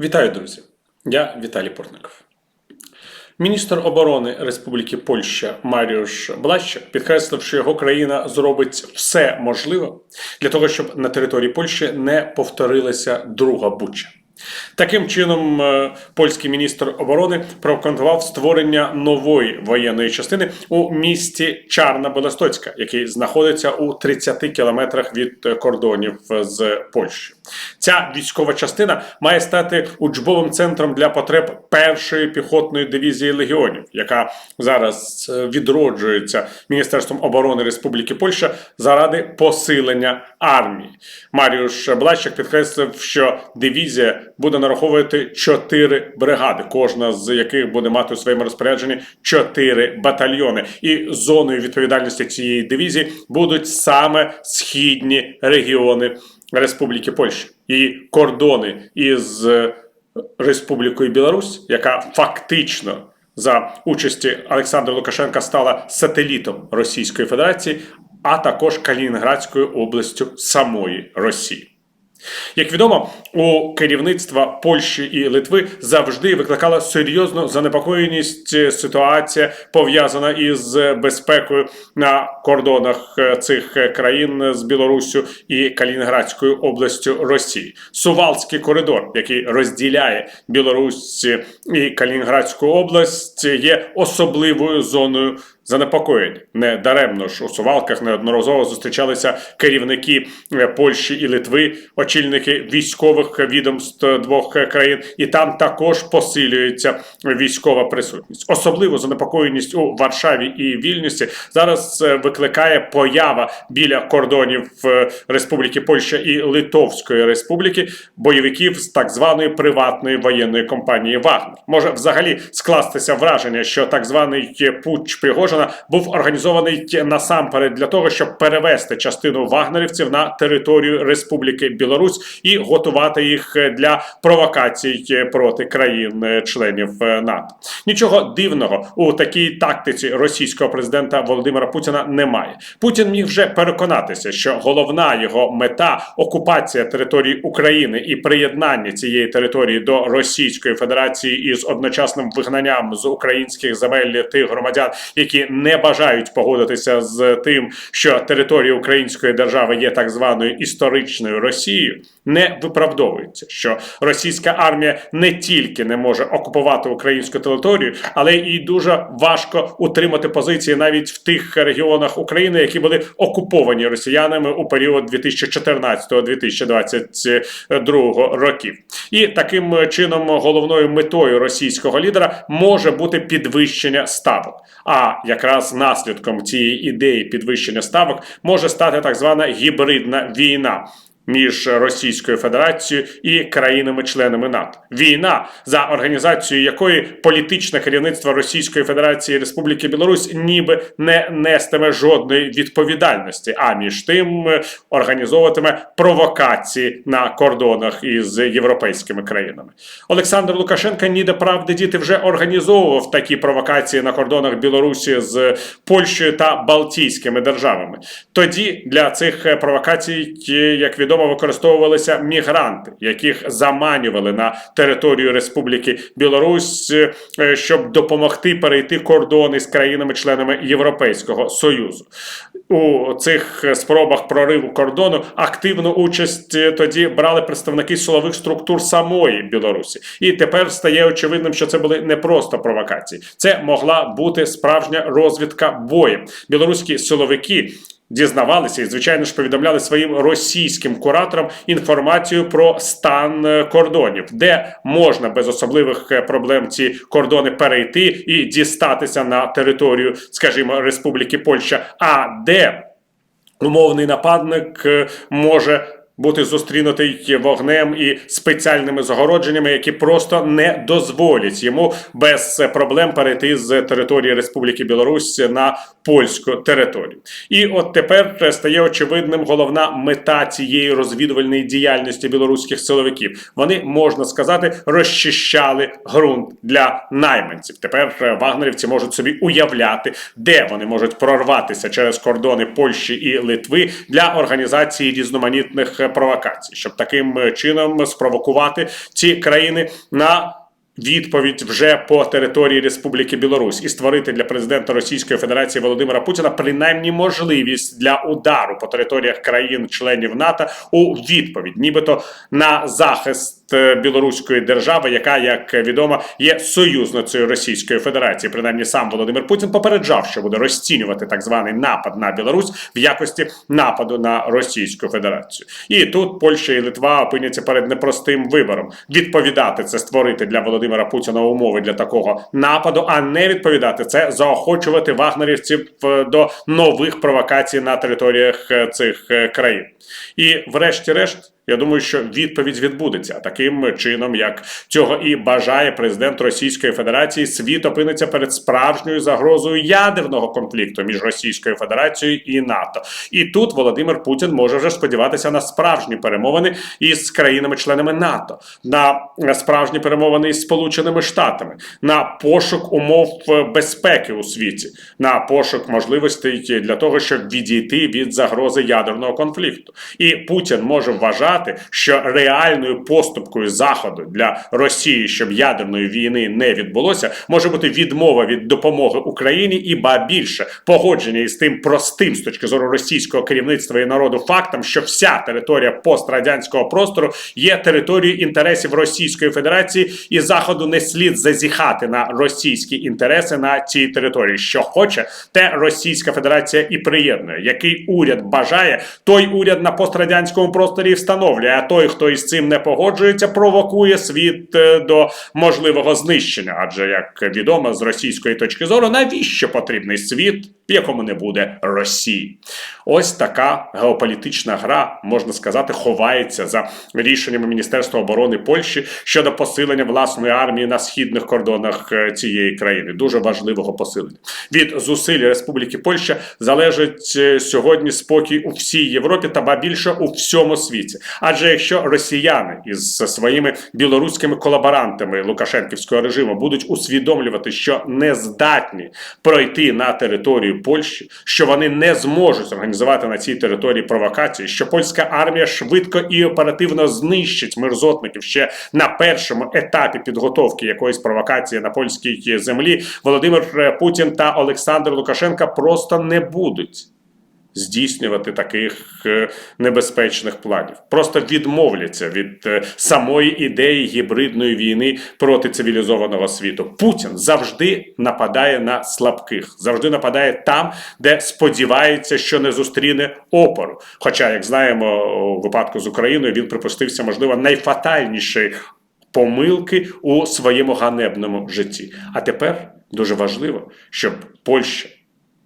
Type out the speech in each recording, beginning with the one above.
Вітаю, друзі! Я Віталій Портников. Міністр оборони Республіки Польща Маріуш Блащак підкреслив, що його країна зробить все можливе для того, щоб на території Польщі не повторилася друга буча. Таким чином, е, польський міністр оборони прокоментував створення нової воєнної частини у місті Чарна Белостоцька, який знаходиться у 30 кілометрах від е, кордонів з Польщею. Ця військова частина має стати учбовим центром для потреб першої піхотної дивізії легіонів, яка зараз е, відроджується Міністерством оборони Республіки Польща заради посилення армії. Маріуш Блащак підкреслив, що дивізія буде нараховувати чотири бригади, кожна з яких буде мати у своєму розпорядженні чотири батальйони. І зоною відповідальності цієї дивізії будуть саме східні регіони Республіки Польща. Її кордони із Республікою Білорусь, яка фактично за участі Олександра Лукашенка стала сателітом Російської Федерації, а також Калінінградською областю самої Росії. Як відомо, у керівництва Польщі і Литви завжди викликала серйозну занепокоєність ситуація пов'язана із безпекою на кордонах е, цих країн з Білоруссю і Калінінградською областю Росії. Сувалський коридор, який розділяє Білорусь і Калінінградську область, є особливою зоною занепокоєнь. Не даремно ж у Сувалках неодноразово зустрічалися керівники е, Польщі і Литви, очільники військових відомств двох країн, і там також посилюється військова присутність. Особливо занепокоєність у Варшаві і Вільнюсі зараз е, викликає поява біля кордонів е, Республіки Польща і Литовської Республіки бойовиків з так званої приватної воєнної компанії Вагнер. Може взагалі скластися враження, що так званий путч Пригожина був організований насамперед для того, щоб перевести частину вагнерівців на територію Республіки Білорусь і готувати їх для провокацій проти країн-членів НАТО. Нічого дивного у такій тактиці російського президента Володимира Путіна немає. Путін міг вже переконатися, що головна його мета окупація території України і приєднання цієї території до Російської Федерації із одночасним вигнанням з українських земель тих громадян, які не бажають погодитися з тим, що територія Української держави є так званою історичною Росією, не виправдовується, що російська армія не тільки не може окупувати українську територію, але й дуже важко утримати позиції навіть в тих регіонах України, які були окуповані росіянами у період 2014-2022 років. І таким чином головною метою російського лідера може бути підвищення ставок. А якраз наслідком цієї ідеї підвищення ставок може стати так звана гібридна війна. Між Російською Федерацією і країнами-членами НАТО війна, за організацією якої політичне керівництво Російської Федерації і Республіки Білорусь ніби не нестиме жодної відповідальності, а між тим е, організовуватиме провокації на кордонах із європейськими країнами. Олександр Лукашенко ніде правди діти вже організовував такі провокації на кордонах Білорусі з Польщею та Балтійськими державами. Тоді для цих е, провокацій, як відомо, використовувалися мігранти, яких заманювали на територію Республіки Білорусь, е, щоб допомогти перейти кордони з країнами-членами Європейського Союзу. У цих спробах прориву кордону активну участь е, тоді брали представники силових структур самої Білорусі. І тепер стає очевидним, що це були не просто провокації, це могла бути справжня розвідка боєм. Білоруські силовики. Дізнавалися і, звичайно ж, повідомляли своїм російським кураторам інформацію про стан е, кордонів, де можна без особливих е, проблем ці кордони перейти і дістатися на територію, скажімо, Республіки Польща, а де умовний нападник е, може бути зустрінутий вогнем і спеціальними загородженнями, які просто не дозволять йому без проблем перейти з території Республіки Білорусь на польську територію. І от тепер стає очевидним головна мета цієї розвідувальної діяльності білоруських силовиків. Вони можна сказати розчищали ґрунт для найманців. Тепер вагнерівці можуть собі уявляти, де вони можуть прорватися через кордони Польщі і Литви для організації різноманітних е, провокацій, щоб таким е, чином спровокувати ці країни на. Відповідь вже по території Республіки Білорусь і створити для президента Російської Федерації Володимира Путіна принаймні можливість для удару по територіях країн-членів НАТО у відповідь, нібито на захист е, білоруської держави, яка, як відомо, є союзницею Російської Федерації. Принаймні сам Володимир Путін попереджав, що буде розцінювати так званий напад на Білорусь в якості нападу на Російську Федерацію. І тут Польща і Литва опиняться перед непростим вибором: відповідати це створити для Володимира Путіна умови для такого нападу, а не відповідати це заохочувати вагнерівців е, до нових провокацій на територіях е, цих е, країн. І, врешті-решт. Я думаю, що відповідь відбудеться таким чином, як цього і бажає президент Російської Федерації. Світ опиниться перед справжньою загрозою ядерного конфлікту між Російською Федерацією і НАТО. І тут Володимир Путін може вже сподіватися на справжні перемовини із країнами-членами НАТО, на справжні перемовини із Сполученими Штатами, на пошук умов безпеки у світі, на пошук можливостей для того, щоб відійти від загрози ядерного конфлікту. І Путін може вважати що реальною поступкою заходу для Росії, щоб ядерної війни не відбулося, може бути відмова від допомоги Україні і ба більше погодження із тим простим з точки зору російського керівництва і народу фактом, що вся територія пострадянського простору є територією інтересів Російської Федерації, і заходу не слід зазіхати на російські інтереси на цій території. Що хоче, те Російська Федерація і приєднує. Який уряд бажає, той уряд на пострадянському просторі встановлює встановлює, а той, хто із цим не погоджується, провокує світ е, до можливого знищення. Адже як відомо з російської точки зору, навіщо потрібний світ, в якому не буде Росії? Ось така геополітична гра, можна сказати, ховається за рішеннями Міністерства оборони Польщі щодо посилення власної армії на східних кордонах е, цієї країни. Дуже важливого посилення від зусиль Республіки Польща залежить е, сьогодні спокій у всій Європі та ба більше у всьому світі. Адже якщо росіяни із своїми білоруськими колаборантами Лукашенківського режиму будуть усвідомлювати, що не здатні пройти на територію Польщі, що вони не зможуть організувати на цій території провокації, що польська армія швидко і оперативно знищить мерзотників ще на першому етапі підготовки якоїсь провокації на польській землі, Володимир Путін та Олександр Лукашенка просто не будуть здійснювати таких е, небезпечних планів. Просто відмовляться від е, самої ідеї гібридної війни проти цивілізованого світу. Путін завжди нападає на слабких, завжди нападає там, де сподівається, що не зустріне опору. Хоча, як знаємо, у випадку з Україною він припустився, можливо, найфатальнішої помилки у своєму ганебному житті. А тепер дуже важливо, щоб Польща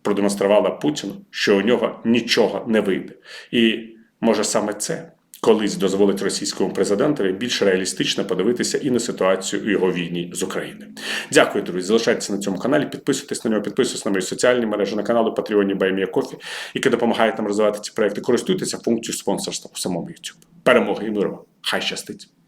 продемонструвала Путіну, що у нього нічого не вийде. І може саме це колись дозволить російському президентові більш реалістично подивитися і на ситуацію у його війні з Україною. Дякую, друзі. Залишайтеся на цьому каналі, підписуйтесь на нього, підписуйтесь на мої соціальні мережі на каналу Патреоні Баймія Кофі, які допомагають нам розвивати ці проекти. Користуйтеся функцією спонсорства у самому YouTube. Перемоги і миру! Хай щастить!